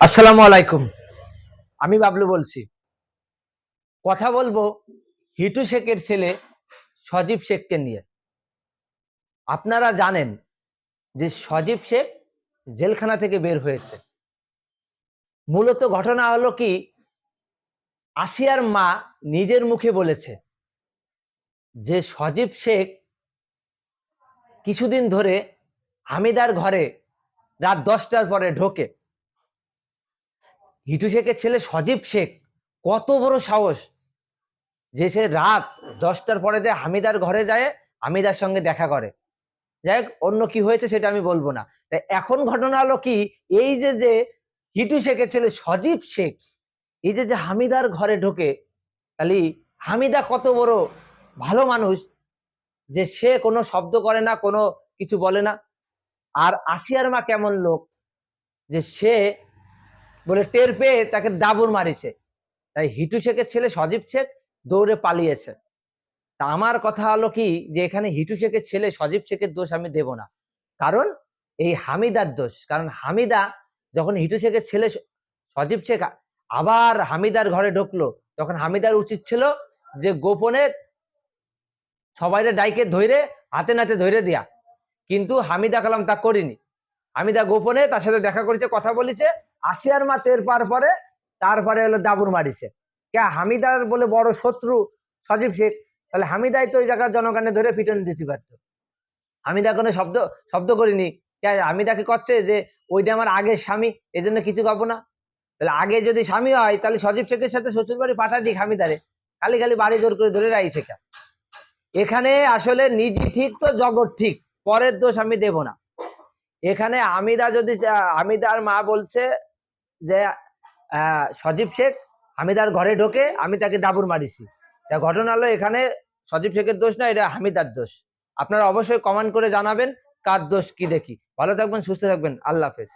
আসসালামু আলাইকুম। আমি বাবলু বলছি। কথা বলব হিটু শেখের ছেলে সজীব শেখকে নিয়ে। আপনারা জানেন যে সজীব শেখ জেলখানা থেকে বের হয়েছে। মূলত ঘটনা হলো কি, আসিয়ার মা নিজের মুখে বলেছে যে সজীব শেখ কিছুদিন ধরে হামিদার ঘরে রাত দশটার পরে ঢোকে। হিটু শেখের ছেলে সজীব শেখ, কত বড় সাহস। যে সে রাত দশটার পরে যে হামিদার ঘরে যায়, হামিদার সঙ্গে দেখা করে। যাই অন্য কি হয়েছে সেটা আমি বলব না। তাই এখন ঘটনা হলো কি, এই যে যে হিটু শেখের ছেলে সজীব শেখ, এই যে যে হামিদার ঘরে ঢোকে তাহলে হামিদা কত বড় ভালো মানুষ, যে সে কোনো শব্দ করে না, কোনো কিছু বলে না। আর আসিয়ার মা কেমন লোক, যে সে বলে, টের পেয়ে তাকে দাবুর মারিছে। তাই হিটু শেখের ছেলে সজীব শেখ দৌড়ে পালিয়েছে। তা আমার কথা হলো কি, যে এখানে হিটু শেখের ছেলে সজীব শেখের দোষ আমি দেব না। কারণ এই হামিদার দোষ। কারণ হামিদা যখন হিটু শেখের ছেলে সজীব শেখ আবার হামিদার ঘরে ঢুকলো, তখন হামিদার উচিত ছিল যে গোপনে সবাইরে ডাইকে ধইরে, হাতে নাতে ধইরে দিয়া। কিন্তু হামিদা কালাম তা করিনি। হামিদা গোপনে তার সাথে দেখা করেছে, কথা বলেছে। আসিয়ার মা তের পার পরে তারপরে হলো দাবুর মারিছে কে হামিদার বলে বড় শত্রু সজীব শেখ, তাহলে হামিদাই তো ওই জায়গার জনগণে ধরে পিটন দিতে পারতো। হামিদা কোনো শব্দ শব্দ করিনি। কে হামিদা কি করছে যে ওইটা আমার আগের স্বামী এই জন্য কিছু পাবো না? তাহলে আগে যদি স্বামী হয়, তাহলে সজীব শেখের সাথে শ্বশুর বাড়ি পাঠা দিক হামিদারে। খালি খালি বাড়ি জোর করে ধরে রাখছে কে? এখানে আসলে নিজে ঠিক তো জগৎ ঠিক, পরের দোষ আমি দেব না। এখানে আমিদা যদি আমিদার মা বলছে যে সজীব শেখ হামিদার ঘরে ঢোকে আমি তাকে ডাবুর মারিছি। তা ঘটনা হলো এখানে সজীব শেখের দোষ না, এটা হামিদার দোষ। আপনারা অবশ্যই কমেন্ট করে জানাবেন কার দোষ কি দেখি। ভালো থাকবেন, সুস্থ থাকবেন। আল্লাহ হাফেজ।